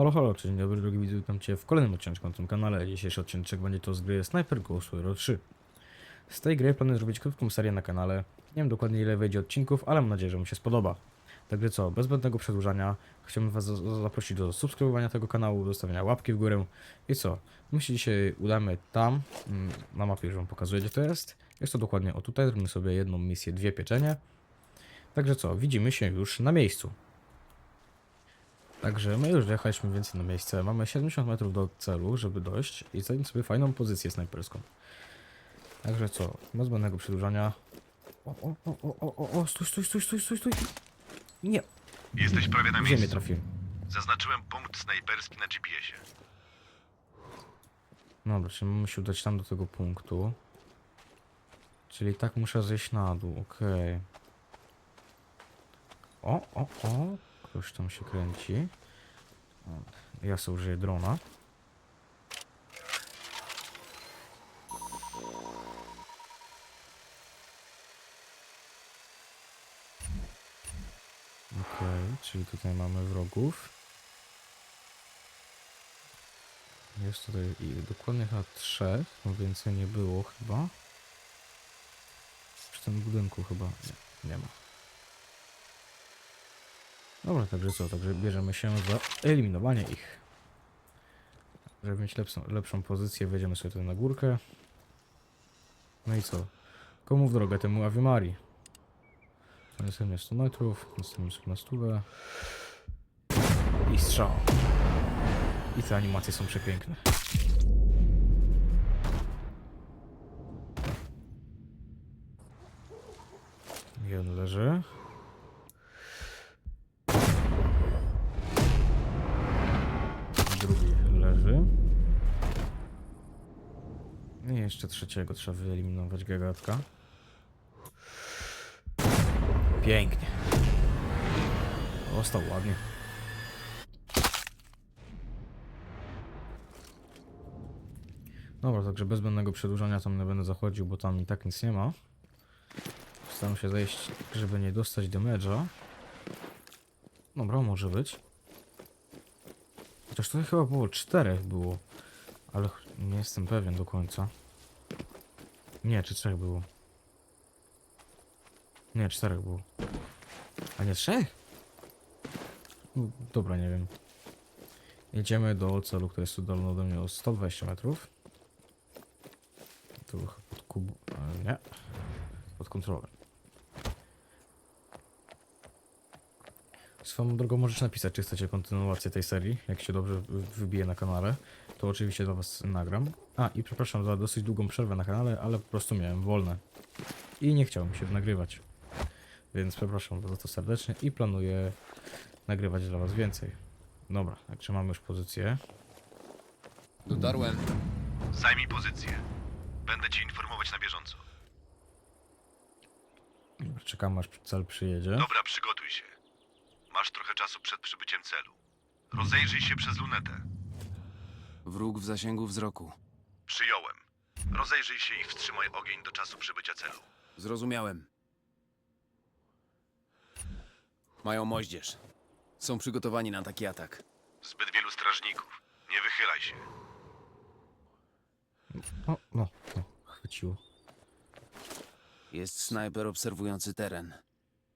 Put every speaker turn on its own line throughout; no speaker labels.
Halo, halo, dzień dobry drogi witam Cię w kolejnym odcinku na tym kanale. Dzisiejszy odcinek będzie to z gry Sniper Ghost Warrior 3. Z tej gry planuję zrobić krótką serię na kanale. Nie wiem dokładnie ile wejdzie odcinków, ale mam nadzieję, że mu się spodoba. Także co, bez zbędnego przedłużania, chciałbym Was za- za- zaprosić do subskrybowania tego kanału, zostawienia łapki w górę. I co, my się dzisiaj udamy tam, mm, na mapie już Wam pokazuję gdzie to jest. Jest to dokładnie o tutaj, zrobimy sobie jedną misję, dwie pieczenie. Także co, widzimy się już na miejscu. Także my już wjechaliśmy więcej na miejsce. Mamy 70 metrów do celu, żeby dojść i zająć sobie fajną pozycję snajperską. Także co, bez zbędnego przedłużania. O, o, o, o, o, o, stój, stój, stój, stój, stój, stój. Nie,
Jesteś prawie na
ziemię
miejscu.
trafiłem.
Zaznaczyłem punkt snajperski na GPS-ie.
Dobra, czyli mamy się udać tam do tego punktu. Czyli tak muszę zejść na dół, okej. O, o, o, ktoś tam się kręci. O, Ja sobie użyję drona. Okej, czyli tutaj mamy wrogów. Jest tutaj dokładnie chyba trzech, no więcej nie było chyba. Przy tym budynku chyba nie, nie ma. Dobra, także co, także bierzemy się za eliminowanie ich. Żeby mieć lepszą, lepszą pozycję, wejdziemy sobie tutaj na górkę. No i co? Komu w drogę temu Ave Marii? Następnie 100 metrów, następnie sobie na stówę. I strzał. I te animacje są przepiękne. Jeden leży. Jeszcze trzeciego trzeba wyeliminować gagatka. Pięknie. Został ładnie. Dobra, także bez zbędnego przedłużania tam nie będę zachodził, bo tam i tak nic nie ma. Staram się zejść, żeby nie dostać damage'a. Dobra, może być. Chociaż tutaj chyba było czterech było. Ale nie jestem pewien do końca. Nie, czy trzech było? Nie, czterech było. A nie trzech? No, Dobra, nie wiem. Jedziemy do celu, który jest oddalony ode mnie o 120 metrów. Tu pod kub... a Nie. Pod kontrolą. Swoją drogą możesz napisać, czy chcecie kontynuację tej serii, jak się dobrze wy- wybije na kanale. To oczywiście dla was nagram. A, i przepraszam za dosyć długą przerwę na kanale, ale po prostu miałem wolne. I nie chciałem się nagrywać. Więc przepraszam za to serdecznie i planuję nagrywać dla was więcej. Dobra, także mamy już pozycję.
Dotarłem.
Zajmij pozycję. Będę cię informować na bieżąco.
Czekam aż cel przyjedzie.
Dobra, przygotuj się. Masz trochę czasu przed przybyciem celu. Rozejrzyj się przez lunetę.
Wróg w zasięgu wzroku.
Przyjąłem. Rozejrzyj się i wstrzymaj ogień do czasu przybycia celu.
Zrozumiałem. Mają moździerz. Są przygotowani na taki atak.
Zbyt wielu strażników. Nie wychylaj się.
O, no, no, chwyciło.
Jest snajper obserwujący teren.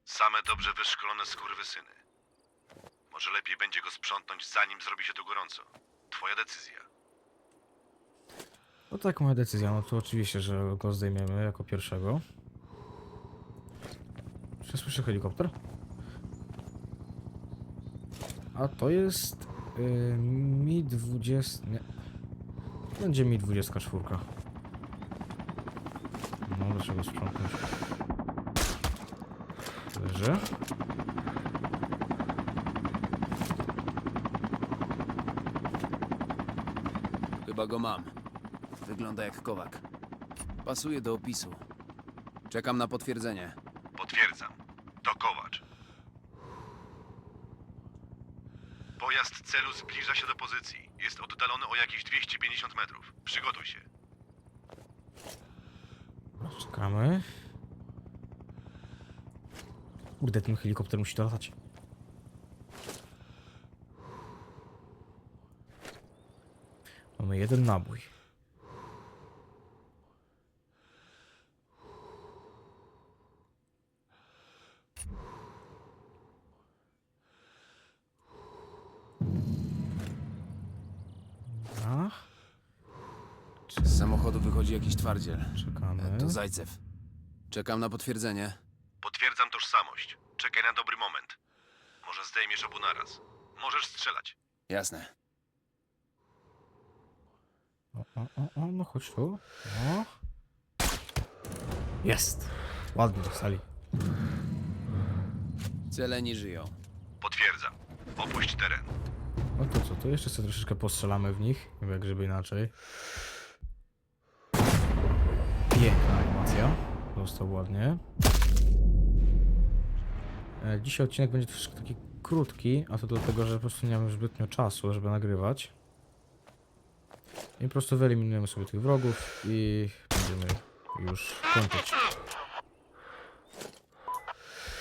Same dobrze wyszkolone skurwysyny. Może lepiej będzie go sprzątnąć, zanim zrobi się tu gorąco. Twoja decyzja.
No tak, moja decyzja. No to oczywiście, że go zdejmiemy jako pierwszego. Czy słyszę helikopter? A to jest yy, Mi 20. Nie. Będzie Mi 24. No, dlaczego sprzątnąć? Leży.
Chyba go mam. Wygląda jak kowak. Pasuje do opisu. Czekam na potwierdzenie.
Potwierdzam. To Kowacz. Pojazd celu zbliża się do pozycji. Jest oddalony o jakieś 250 metrów. Przygotuj się.
Czekamy. Kurde, ten helikopter musi dolatać. Mamy jeden nabój. Dobra.
Z samochodu wychodzi jakiś twardziel.
Czekamy.
To Zajcew. Czekam na potwierdzenie.
Potwierdzam tożsamość. Czekaj na dobry moment. Może zdejmiesz obu naraz. Możesz strzelać.
Jasne.
O, o, o, o, no chodź tu. O. Jest. Ładnie dostali.
Cele nie żyją.
Potwierdzam. Opuść teren.
No to co, to jeszcze sobie troszeczkę postrzelamy w nich, jak żeby inaczej. Piękna animacja. Został ładnie. E, Dzisiaj odcinek będzie troszeczkę taki krótki, a to dlatego, że po prostu nie mam już zbytnio czasu, żeby nagrywać. I po prostu wyeliminujemy sobie tych wrogów i będziemy już kończyć.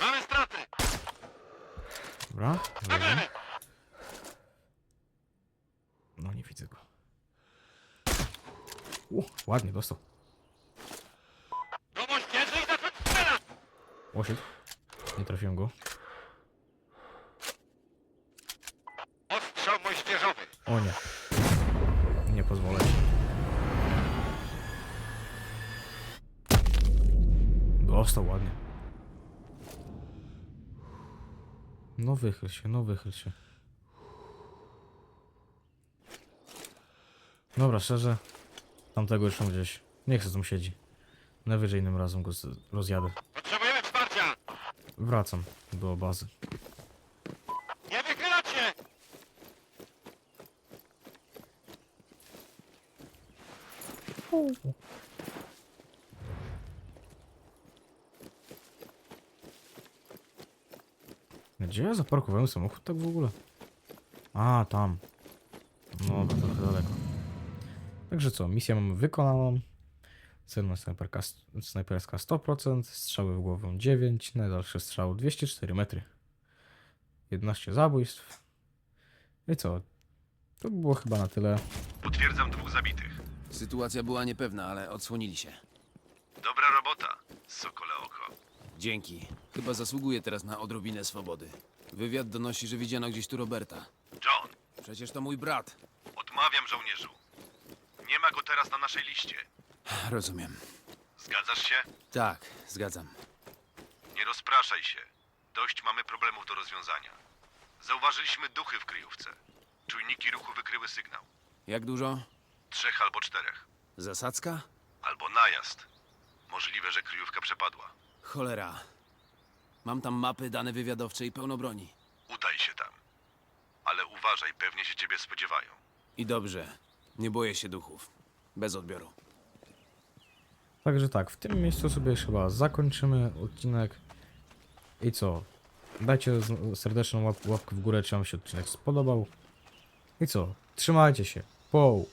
Mamy straty!
Dobra, dobra. No nie widzę go. U, ładnie dostał. Osiedł. Nie trafiłem go.
Ostrzał moździerzowy!
O. Nie Dostał ładnie. No wychyl się, no wychyl się. Dobra, szczerze. Tamtego już mam gdzieś. Nie chcę tam siedzi. Najwyżej innym razem go rozjadę.
Potrzebujemy wsparcia!
Wracam do bazy.
Nie wychylać się!
Gdzie ja zaparkowałem samochód tak w ogóle? A, tam. No, to trochę daleko. Także co, misję mamy wykonaną. Celna snajperka, snajperska 100%, strzały w głowę 9, najdalszy strzał 204 metry. 11 zabójstw. I co? To by było chyba na tyle.
Potwierdzam dwóch zabitych.
Sytuacja była niepewna, ale odsłonili się.
Dobra robota, sokole oko.
Dzięki. Chyba zasługuje teraz na odrobinę swobody. Wywiad donosi, że widziano gdzieś tu Roberta.
John,
Przecież to mój brat.
odmawiam żołnierzu. Nie ma go teraz na naszej liście.
Rozumiem.
Zgadzasz się?
Tak, zgadzam.
Nie rozpraszaj się. Dość mamy problemów do rozwiązania. Zauważyliśmy duchy w kryjówce. Czujniki ruchu wykryły sygnał.
Jak dużo?
Trzech albo czterech.
Zasadzka?
Albo najazd. Możliwe, że kryjówka przepadła.
Cholera. Mam tam mapy, dane wywiadowcze i pełno broni.
Udaj się tam. Ale uważaj, pewnie się ciebie spodziewają.
I dobrze. Nie boję się duchów. Bez odbioru.
Także tak, w tym miejscu sobie chyba zakończymy odcinek. I co? Dajcie serdeczną łap, łapkę w górę, czy wam się odcinek spodobał. I co? Trzymajcie się. Poł.